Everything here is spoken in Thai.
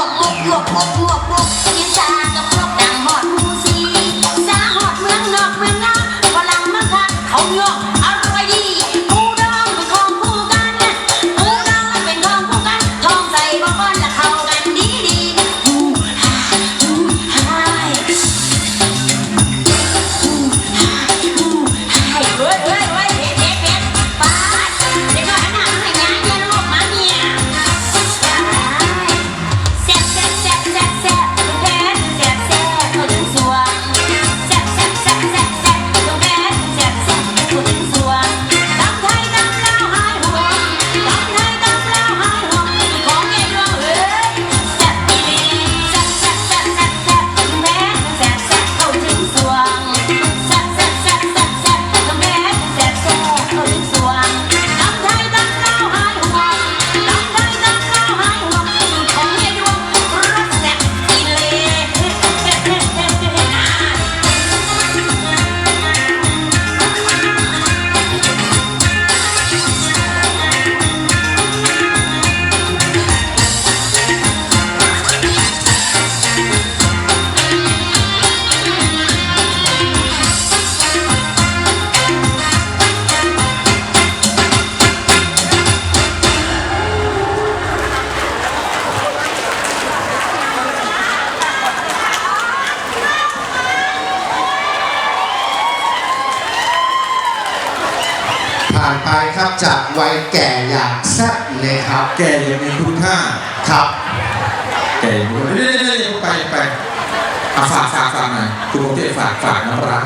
วบลวบลวบลวบลวบลวบเงินากับลวบดังหอดมูซีสาหอดเมืองนอเมืองนาฝั่งมันค่ะเขายก ผ่านไปครับจากวัยแก่อยากแซ่บนะครับ แก่ยังมีคุณค่า ครับ แก่ยังมีไปไปฝากฝากฝากหน่อยคุณโมเดฝากฝากน้ำร้าน